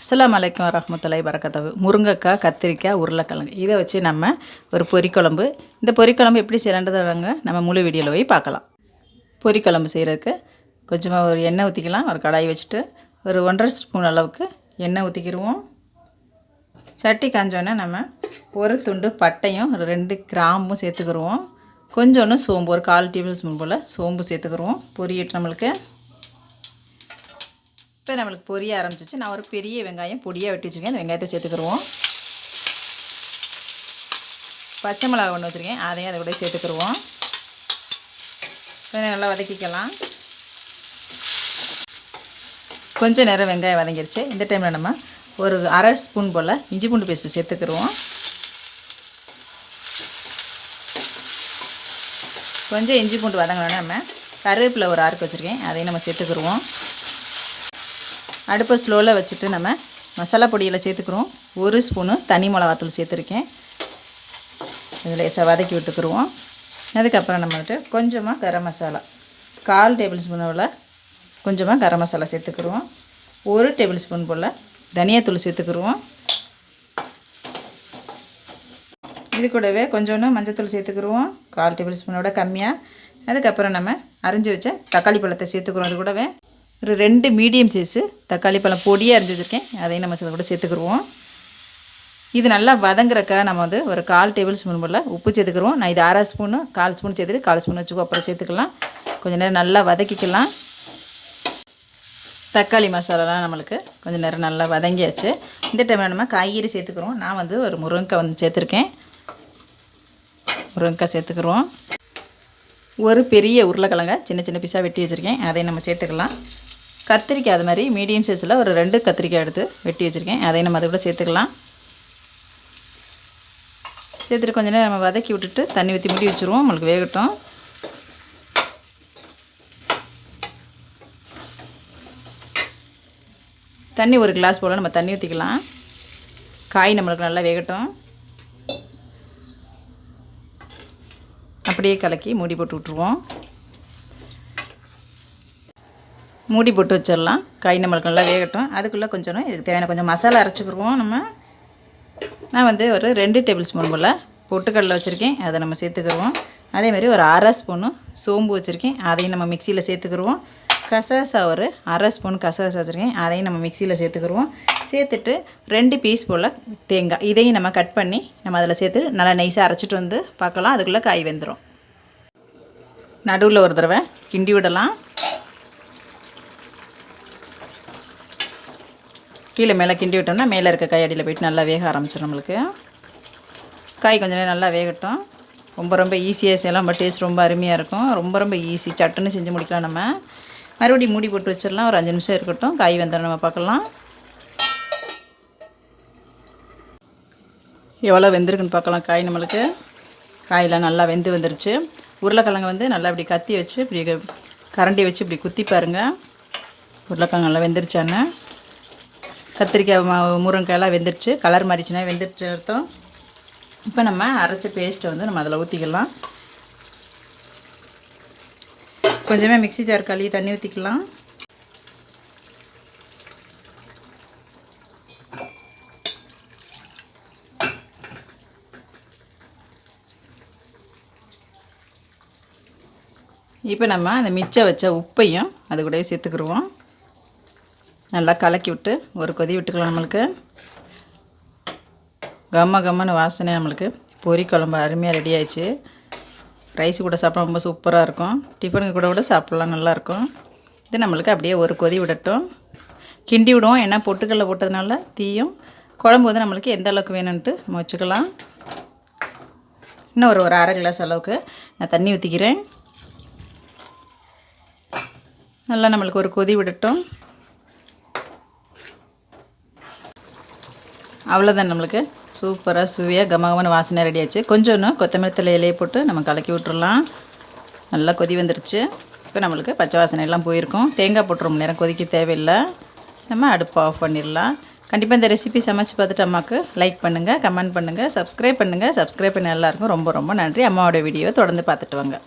அஸ்லாம் அலைக்கும் வரஹ்மத்துல்லாஹி வரகத்தகு முருங்கைக்காய் கத்திரிக்காய் உருளைக்கிழங்கு. இதை வச்சு நம்ம ஒரு பொரிக்குழம்பு. இந்த பொரிக்குழம்பு எப்படி செய்யலான்றதாங்க நம்ம முழு வீடியோவில் போய் பார்க்கலாம். பொரிக்குழம்பு செய்கிறதுக்கு கொஞ்சமாக ஒரு எண்ணெய் ஊற்றிக்கலாம் ஒரு கடாய் வச்சுட்டு ஒரு ஒன்றரை ஸ்பூன் அளவுக்கு எண்ணெய் ஊற்றிக்கிடுவோம் சட்டி காஞ்சோன்னே நம்ம ஒரு துண்டு பட்டையும் ஒரு ரெண்டு கிராம்பும் சேர்த்துக்கிடுவோம் கொஞ்சோன்னு சோம்பு ஒரு கால் டேபிள் ஸ்பூன் போல் சோம்பு சேர்த்துக்கிடுவோம் பொரியட்டு நம்மளுக்கு இப்போ நம்மளுக்கு பொரிய ஆரம்பிச்சிச்சு. நான் ஒரு பெரிய வெங்காயம் பொடியாக வெட்டி வச்சுருக்கேன். அந்த வெங்காயத்தை சேர்த்துக்கிடுவோம் பச்சை மிளகா ஒன்று வச்சுருக்கேன். அதையும் அதை கூட சேர்த்துக்கிடுவோம் கொஞ்சம் நல்லா வதக்கிக்கலாம். கொஞ்சம் நேரம் வெங்காயம் வதங்கிருச்சு. இந்த டைமில் நம்ம ஒரு அரை ஸ்பூன் போல் இஞ்சி பூண்டு பேஸ்ட்டு சேர்த்துக்கிடுவோம் கொஞ்சம் இஞ்சி பூண்டு வதங்கினோடனே நம்ம கருவேப்பிலை ஒரு ஆறுக்கு வச்சுருக்கேன். அதையும் நம்ம சேர்த்துக்கிடுவோம் அடுப்பை ஸ்லோவில் வச்சுட்டு நம்ம மசாலா பொடியில் சேர்த்துக்கிறோம். ஒரு ஸ்பூனு தனி மிளகாத்தூள் சேர்த்துருக்கேன். இதில் லேசாக வதக்கி விட்டுக்குருவோம். அதுக்கப்புறம் நம்ம வந்துட்டு கொஞ்சமாக கரம் மசாலா. கால் டேபிள் ஸ்பூன் போல் கொஞ்சமாக கரம் மசாலா சேர்த்துக்குருவோம். ஒரு டேபிள் ஸ்பூன் போல் தனியாத்தூள் சேர்த்துக்குருவோம். இது கூடவே கொஞ்சோண்டு மஞ்சத்தூள் சேர்த்துக்குருவோம். கால் டேபிள் ஸ்பூனோட கம்மியாக அதுக்கப்புறம் நம்ம அரிஞ்சு வச்ச தக்காளி பழத்தை சேர்த்துக்குறோம். அது கூடவே ஒரு ரெண்டு மீடியம் சைஸு தக்காளி பழம் பொடியாக அரிஞ்சு வச்சுருக்கேன். அதையும் நம்ம கூட சேர்த்துக்குருவோம். இது நல்லா வதங்குறக்கா நம்ம வந்து ஒரு கால் டேபிள் ஸ்பூன் போல் உப்பு சேர்த்துக்குருவோம். நான் இது அரை ஸ்பூனு கால் ஸ்பூன் சேர்த்துட்டு கால் ஸ்பூன் வச்சுக்கோ அப்புறம் சேர்த்துக்கலாம். கொஞ்சம் நேரம் நல்லா வதக்கிக்கலாம். தக்காளி மசாலாலாம் நம்மளுக்கு கொஞ்சம் நேரம் நல்லா வதங்கியாச்சு. இந்த டைமில் நம்ம காய்கறி சேர்த்துக்கிறோம் நான் வந்து ஒரு முருங்கைக்காய் வந்து சேர்த்துருக்கேன். முருங்கைக்காய் சேர்த்துக்குருவோம். ஒரு பெரிய உருளைக்கிழங்க சின்ன சின்ன பீஸாக வெட்டி வச்சுருக்கேன். அதையும் நம்ம சேர்த்துக்கலாம். கத்திரிக்காய் அது மாதிரி மீடியம் சைஸில் ஒரு ரெண்டு கத்திரிக்காய் எடுத்து வெட்டி வச்சுருக்கேன். அதையும் நம்ம அதை கூட சேர்த்துக்கலாம். சேர்த்துட்டு கொஞ்ச நேரம் நம்ம வதக்கி விட்டுட்டு தண்ணி ஊற்றி முடி வச்சுருவோம். நம்மளுக்கு வேகட்டும். தண்ணி ஒரு கிளாஸ் போல் நம்ம தண்ணி ஊற்றிக்கலாம் காய் நம்மளுக்கு நல்லா வேகட்டும். அப்படியே கலக்கி மூடி போட்டு விட்ருவோம் மூடி போட்டு வச்சிடலாம். காய் நம்மளுக்கு நல்லா வேகட்டும். அதுக்குள்ளே கொஞ்சம் இதுக்கு தேவையான கொஞ்சம் மசாலா அரைச்சிக்கிடுவோம் நம்ம. நான் வந்து ஒரு ரெண்டு டேபிள் ஸ்பூன் போல் பொட்டுக்கடலை வச்சுருக்கேன். அதை நம்ம சேர்த்துக்கிடுவோம். அதேமாதிரி ஒரு அரை ஸ்பூனு சோம்பு வச்சுருக்கேன். அதையும் நம்ம மிக்சியில் சேர்த்துக்கிடுவோம். கசகசா ஒரு அரை ஸ்பூன் கசகசா வச்சுருக்கேன். அதையும் நம்ம மிக்சியில் சேர்த்துக்கிடுவோம். சேர்த்துட்டு ரெண்டு பீஸ் போல் தேங்காய். இதையும் நம்ம கட் பண்ணி நம்ம அதில் சேர்த்து நல்லா நைஸாக அரைச்சிட்டு வந்து பார்க்கலாம். அதுக்குள்ளே காய் வெந்துடும் நடுவில் ஒரு தடவை கிண்டி விடலாம். கீழே மேலே கிண்டி விட்டோம்னா மேலே இருக்க காய் அடியில் போயிட்டு நல்லா வேக ஆரம்பிச்சிடும் நம்மளுக்கு. காய் கொஞ்சம் நேரம் நல்லா வேகட்டும். ரொம்ப ரொம்ப ஈஸியாக செய்யலாம் பட் டேஸ்ட் ரொம்ப அருமையாக இருக்கும். ரொம்ப ரொம்ப ஈஸி சட்டுன்னு செஞ்சு முடிக்கலாம் நம்ம. மறுபடியும் மூடி போட்டு வச்சிடலாம். ஒரு அஞ்சு நிமிஷம் இருக்கட்டும். காய் வெந்தோம் நம்ம பார்க்கலாம். எவ்வளோ வெந்திருக்குன்னு பார்க்கலாம் காய் நம்மளுக்கு. காயெல்லாம் நல்லா வெந்து வந்துருச்சு. உருளைக்கிழங்கு வந்து நல்லா இப்படி கத்தி வச்சு இப்படி கரண்டி வச்சு இப்படி குத்தி பாருங்கள் உருளைக்கிழங்கு நல்லா வெந்துருச்சான்னு கத்திரிக்காய் முருங்கைக்காயெல்லாம் வெந்துருச்சு. கலர் மாறிச்சுன்னா வெந்துருச்சு அர்த்தம். இப்போ நம்ம அரைச்ச பேஸ்ட்டை வந்து நம்ம அதில் ஊற்றிக்கலாம் கொஞ்சமே மிக்சி ஜார் கழுவி தண்ணி ஊற்றிக்கலாம் இப்போ நம்ம அந்த மிச்சம் வச்ச உப்பையும் அது கூடவே சேர்த்துக்கிடுவோம் நல்லா கலக்கி விட்டு ஒரு கொதி விட்டுக்கலாம் நம்மளுக்கு. கம்ம கம்மன்னு வாசனை நம்மளுக்கு. பொரி குழம்பு அருமையாக ரெடி ஆயிடுச்சு. ரைஸ் கூட சாப்பிட ரொம்ப சூப்பராக இருக்கும். டிஃபனுக்கு கூட கூட சாப்பிட்லாம் நல்லாயிருக்கும் இது நம்மளுக்கு அப்படியே ஒரு கொதி விடட்டும். கிண்டி விடுவோம். ஏன்னா பொட்டுக்கல்ல போட்டதுனால தீயும். குழம்பு வந்து நம்மளுக்கு எந்த அளவுக்கு வேணும்ன்ட்டு நம்ம வச்சுக்கலாம். இன்னும் ஒரு ஒரு அரை கிளாஸ் அளவுக்கு நான் தண்ணி ஊற்றிக்கிறேன் நல்லா நம்மளுக்கு ஒரு கொதி விடட்டும். அவ்வளோதான் நம்மளுக்கு. சூப்பராக சுவையாக கமகமான வாசனை ரெடி ஆச்சு. இன்னும் கொத்தமல்லி தலை இலையை போட்டு நம்ம கலக்கி விட்டுடலாம் நல்லா கொதி வந்துருச்சு. இப்போ நம்மளுக்கு பச்சை வாசனை எல்லாம் போயிருக்கும். தேங்காய் போட்டு ரொம்ப நேரம் கொதிக்க தேவையில்லை. நம்ம அடுப்பு ஆஃப் பண்ணிடலாம். கண்டிப்பாக இந்த ரெசிபி சமைச்சு பார்த்துட்டு அம்மாவுக்கு லைக் பண்ணுங்கள் கமெண்ட் பண்ணுங்கள் சப்ஸ்கிரைப் பண்ணுங்கள் சப்ஸ்கிரைப் பண்ண எல்லாருக்கும் ரொம்ப ரொம்ப நன்றி. அம்மாவோட வீடியோ தொடர்ந்து பார்த்துட்டு வாங்க.